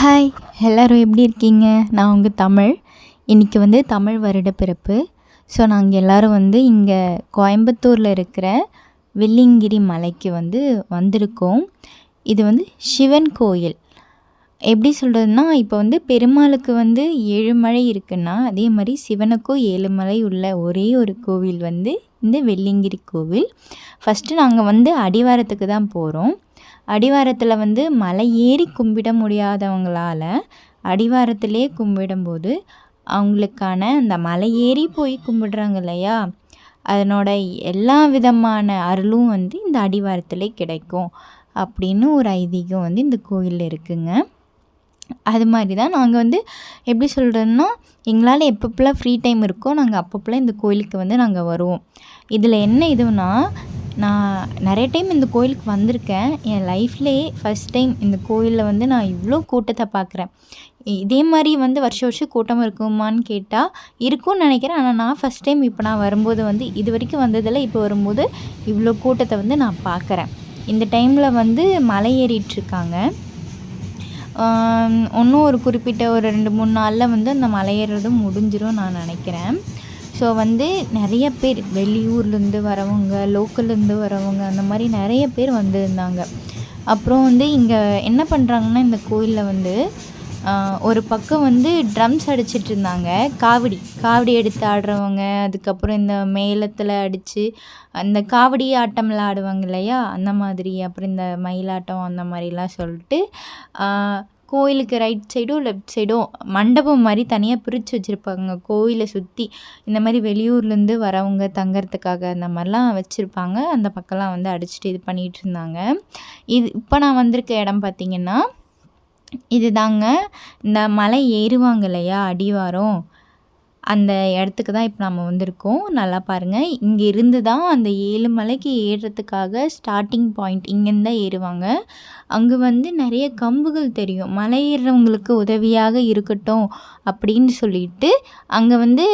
Hi எல்லோரும் எப்படி இருக்கீங்க? நான் உங்கள் தமிழ். இன்றைக்கி வந்து தமிழ் வருட பிறப்பு ஸோ நாங்கள் எல்லோரும் வந்து இங்கே கோயம்புத்தூரில் இருக்கிற வெள்ளியங்கிரி மலைக்கு வந்து வந்திருக்கோம். இது வந்து சிவன் கோயில். எப்படி சொல்கிறதுனா இப்போ வந்து பெருமாளுக்கு வந்து ஏழு மலை இருக்குன்னா அதே மாதிரி சிவனுக்கும் ஏழு மலை உள்ள ஒரே ஒரு கோவில் வந்து இந்த வெள்ளியங்கிரி கோவில். ஃபஸ்ட்டு நாங்கள் வந்து அடிவாரத்துக்கு தான் போகிறோம் அடிவாரத்தில் வந்து மலை ஏறி கும்பிட முடியாதவங்களால் அடிவாரத்திலே கும்பிடும்போது அவங்களுக்கான அந்த மலை ஏறி போய் கும்பிடுறாங்க இல்லையா? அதனோட எல்லா விதமான அருளும் வந்து இந்த அடிவாரத்திலே கிடைக்கும் அப்படின்னு ஒரு ஐதீகம் வந்து இந்த கோயிலில் இருக்குங்க. அது மாதிரி தான் நாங்கள் வந்து எப்படி சொல்கிறதுன்னா எங்களால் எப்பப்பெல்லாம் ஃப்ரீ டைம் இருக்கோ நாங்கள் அப்பப்பெல்லாம் இந்த கோயிலுக்கு வந்து நாங்கள் வருவோம். இதில் என்ன இதுன்னா நான் நிறைய டைம் இந்த கோயிலுக்கு வந்திருக்கேன். என் லைஃப்லேயே ஃபஸ்ட் டைம் இந்த கோயிலில் வந்து நான் இவ்வளோ கூட்டத்தை பார்க்குறேன் இதே மாதிரி வந்து வருஷம் வருஷம் கூட்டம் இருக்குமான்னு கேட்டால் இருக்கும்னு நினைக்கிறேன். ஆனால் நான் ஃபஸ்ட் டைம் இப்போ நான் வரும்போது வந்து இது வரைக்கும் வந்ததில் இப்போ வரும்போது இவ்வளோ கூட்டத்தை வந்து நான் பார்க்குறேன் இந்த டைமில் வந்து மலை ஏறிட்டுருக்காங்க இன்னும் ஒரு குறிப்பிட்ட ஒரு ரெண்டு மூணு நாளில் வந்து அந்த மலை ஏறுறதும் முடிஞ்சிரும் நான் நினைக்கிறேன். ஸோ வந்து நிறைய பேர் வெளியூர்லேருந்து வரவங்க லோக்கல்லேருந்து வரவங்க அந்த மாதிரி நிறைய பேர் வந்திருந்தாங்க. அப்புறம் வந்து இங்கே என்ன பண்ணுறாங்கன்னா இந்த கோயிலில் வந்து ஒரு பக்கம் வந்து ட்ரம்ஸ் அடிச்சிட்டு இருந்தாங்க. காவடி காவடி எடுத்து ஆடுறவங்க அதுக்கப்புறம் இந்த மேளத்தில் அடித்து அந்த காவடி ஆட்டம்லாம் ஆடுவாங்க இல்லையா? அந்த மாதிரி அப்புறம் இந்த மயிலாட்டம் அந்த மாதிரிலாம் சொல்லிட்டு கோயிலுக்கு ரைட் சைடும் லெஃப்ட் சைடும் மண்டபம் மாதிரி தனியாக பிரித்து வச்சுருப்பாங்க. கோயிலை சுற்றி இந்த மாதிரி வெளியூர்லேருந்து வரவங்க தங்கறதுக்காக அந்த மாதிரிலாம் வச்சுருப்பாங்க. அந்த பக்கம்லாம் வந்து அடிச்சுட்டு இது பண்ணிகிட்டு இருந்தாங்க. இது இப்போ நான் வந்திருக்க இடம் பார்த்திங்கன்னா இது தாங்க இந்த மலை ஏறுவாங்க இல்லையா அடிவாரம். அந்த இடத்துக்கு தான் இப்போ நம்ம வந்திருக்கோம். நல்லா பாருங்கள் இங்கே இருந்து தான் அந்த ஏழு மலைக்கு ஏறுறதுக்காக ஸ்டார்டிங் பாயிண்ட் இங்கேருந்து தான் ஏறுவாங்க. அங்கே வந்து நிறைய கம்புகள் தெரியும். மலை ஏறுறவங்களுக்கு உதவியாக இருக்கட்டும் அப்படின்னு சொல்லிட்டு அங்கே வந்து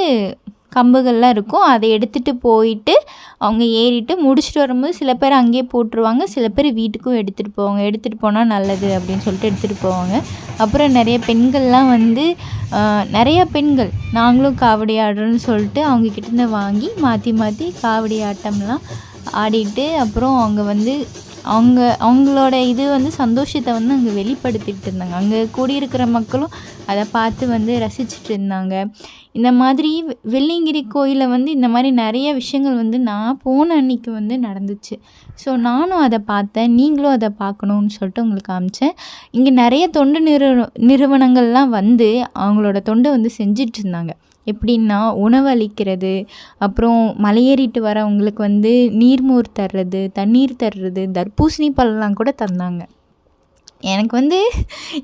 கம்புகள்லாம் இருக்கும். அதை எடுத்துகிட்டு போயிட்டு அவங்க ஏறிட்டு முடிச்சுட்டு வரும்போது சில பேர் அங்கேயே போட்டுருவாங்க. சில பேர் வீட்டுக்கும் எடுத்துகிட்டு போவாங்க. எடுத்துகிட்டு போனால் நல்லது அப்படின்னு சொல்லிட்டு எடுத்துகிட்டு போவாங்க. அப்புறம் நிறைய பெண்கள்லாம் வந்து நிறையா பெண்கள் நாங்களும் காவடி ஆடுறோன்னு சொல்லிட்டு அவங்கக்கிட்டேருந்து வாங்கி மாற்றி மாற்றி காவடி ஆட்டம்லாம் ஆடிட்டு அப்புறம் அவங்க வந்து அவங்க அவங்களோட இது வந்து சந்தோஷத்தை வந்து அங்கே வெளிப்படுத்திட்டு இருந்தாங்க. அங்கே கூடியிருக்கிற மக்களும் அதை பார்த்து வந்து ரசிச்சுட்டு இருந்தாங்க. இந்த மாதிரி வெள்ளியங்கிரி கோயிலில் வந்து இந்த மாதிரி நிறைய விஷயங்கள் வந்து நான் போன அன்றைக்கி வந்து நடந்துச்சு. ஸோ நானும் அதை பார்த்தேன். நீங்களும் அதை பார்க்கணுன்னு சொல்லிட்டு உங்களுக்கு காமிச்சேன். இங்கே நிறைய தொண்டு நிறு நிறுவனங்கள்லாம் வந்து அவங்களோட தொண்டை வந்து செஞ்சிட்டு இருந்தாங்க. எப்படின்னா உணவு அளிக்கிறது அப்புறம் மலையேறிட்டு வரவங்களுக்கு வந்து நீர்மோர் தர்றது தண்ணீர் தர்றது தர்பூசணி பழம்லாம் கூட தந்தாங்க. எனக்கு வந்து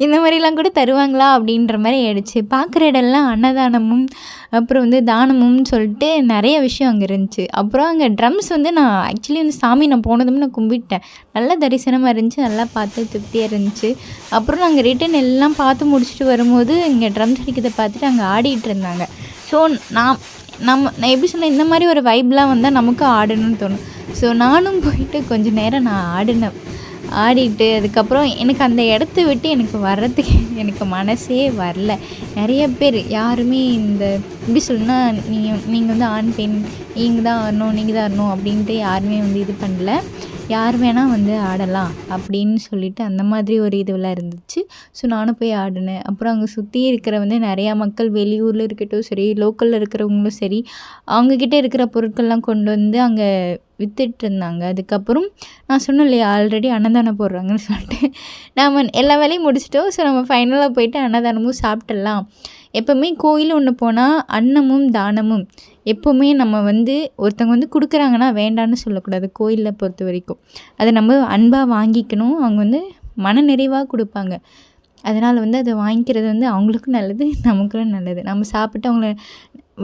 இந்த மாதிரிலாம் கூட தருவாங்களா அப்படின்ற மாதிரி ஆயிடுச்சு. பார்க்குற இடம்லாம் அன்னதானமும் அப்புறம் வந்து தானமும் சொல்லிட்டு நிறைய விஷயம் அங்கே இருந்துச்சு. அப்புறம் அங்கே ட்ரம்ஸ் வந்து நான் ஆக்சுவலி வந்து சாமி நான் போனதும் நான் கும்பிட்டேன். நல்ல தரிசனமாக இருந்துச்சு நல்லா பார்த்து திருப்தியாக இருந்துச்சு. அப்புறம் நாங்கள் ரிட்டன் எல்லாம் பார்த்து முடிச்சுட்டு வரும்போது இங்கே ட்ரம்ஸ் அடிக்கிறத பார்த்துட்டு அங்கே ஆடிட்டு இருந்தாங்க. ஸோ நான் நம்ம நான் எப்படி சொன்னேன் இந்த மாதிரி ஒரு வைப்லாம் வந்தால் நமக்கும் ஆடணும்னு தோணும். ஸோ நானும் போயிட்டு கொஞ்சம் நேரம் நான் ஆடினேன். ஆடிட்டு அதுக்கப்புறம் எனக்கு அந்த இடத்த விட்டு எனக்கு வர்றதுக்கு எனக்கு மனசே வரல. நிறைய பேர் யாருமே இந்த எப்படி சொல்லணும்னா நீங்கள் நீங்கள் வந்து ஆண் பெண் நீங்கள் தான் வரணும் நீங்கள் தான் வரணும் அப்படின்ட்டு யாருமே வந்து இது பண்ணல. யார் வேணால் வந்து ஆடலாம் அப்படின்னு சொல்லிட்டு அந்த மாதிரி ஒரு இதுவெல்லாம் இருந்துச்சு. ஸோ நானும் போய் ஆடினேன். அப்புறம் அங்கே சுற்றி இருக்கிற வந்து நிறையா மக்கள் வெளியூரில் இருக்கட்டும் சரி லோக்கலில் இருக்கிறவங்களும் சரி அவங்கக்கிட்ட இருக்கிற பொருட்கள்லாம் கொண்டு வந்து அங்கே விற்றுட்டு இருந்தாங்க அதுக்கப்புறம் நான் சொன்னேன் இல்லையா ஆல்ரெடி அன்னதானம் போடுறாங்கன்னு சொல்லிட்டு. நாம் எல்லா வேலையும் முடிச்சிட்டோம். ஸோ நம்ம ஃபைனலாக போயிட்டு அன்னதானமும் சாப்பிட்டுடலாம். எப்போவுமே கோயில் ஒன்று போனால் அன்னமும் தானமும் எப்போவுமே நம்ம வந்து ஒருத்தவங்க வந்து கொடுக்குறாங்கன்னா வேண்டான்னு சொல்லக்கூடாது கோயிலில் பொறுத்த வரைக்கும். அதை நம்ம அன்பாக வாங்கிக்கணும். அவங்க வந்து மன நிறைவாக கொடுப்பாங்க. அதனால் வந்து அதை வாங்கிக்கிறது வந்து அவங்களுக்கும் நல்லது நமக்கும் நல்லது. நம்ம சாப்பிட்டு அவங்கள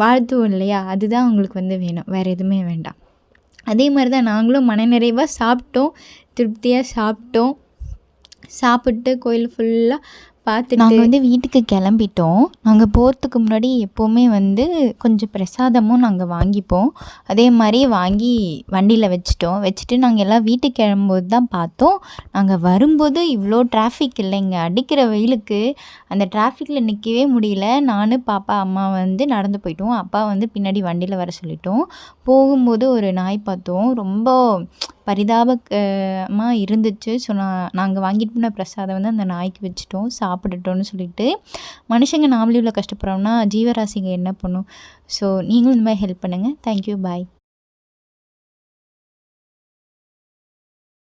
வாழ்த்துவோம் இல்லையா? அதுதான் அவங்களுக்கு வந்து வேணும். வேறு எதுவுமே வேண்டாம். அதே மாதிரி தான் நாங்களும் மனநிறைவாக சாப்பிட்டோம். திருப்தியாக சாப்பிட்டோம். சாப்பிட்டு கோயில் ஃபுல்லாக பார்த்துட்டு நாங்கள் வந்து வீட்டுக்கு கிளம்பிட்டோம். நாங்கள் போகிறதுக்கு முன்னாடி எப்போவுமே வந்து கொஞ்சம் பிரசாதமும் நாங்கள் வாங்கிப்போம். அதே மாதிரி வாங்கி வண்டியில் வச்சுட்டோம். வச்சுட்டு நாங்கள் எல்லாம் வீட்டுக்கு கிளம்பும்போது தான் பார்த்தோம். நாங்கள் வரும்போது இவ்வளோ டிராஃபிக் இல்லைங்க. அடிக்கிற வெயிலுக்கு அந்த டிராஃபிக்கில் நிற்கவே முடியல. நான் பாப்பா அம்மா வந்து நடந்து போயிட்டோம். அப்பா வந்து பின்னாடி வண்டியில் வர சொல்லிட்டோம். போகும்போது ஒரு நாய் பார்த்தோம். ரொம்ப பரிதாபமாக இருந்துச்சு. ஸோ நான் நாங்கள் வாங்கிட்டு போன பிரசாதம் வந்து அந்த நாய்க்கு வச்சுட்டோம். சாப்பிட்டுட்டோன்னு சொல்லிட்டு மனுஷங்க நாமளே இவ்வளோ கஷ்டப்படுறோம்னா ஜீவராசிங்க என்ன பண்ணும்? ஸோ நீங்களும் இந்த மாதிரி ஹெல்ப் பண்ணுங்கள் தேங்க்யூ பாய்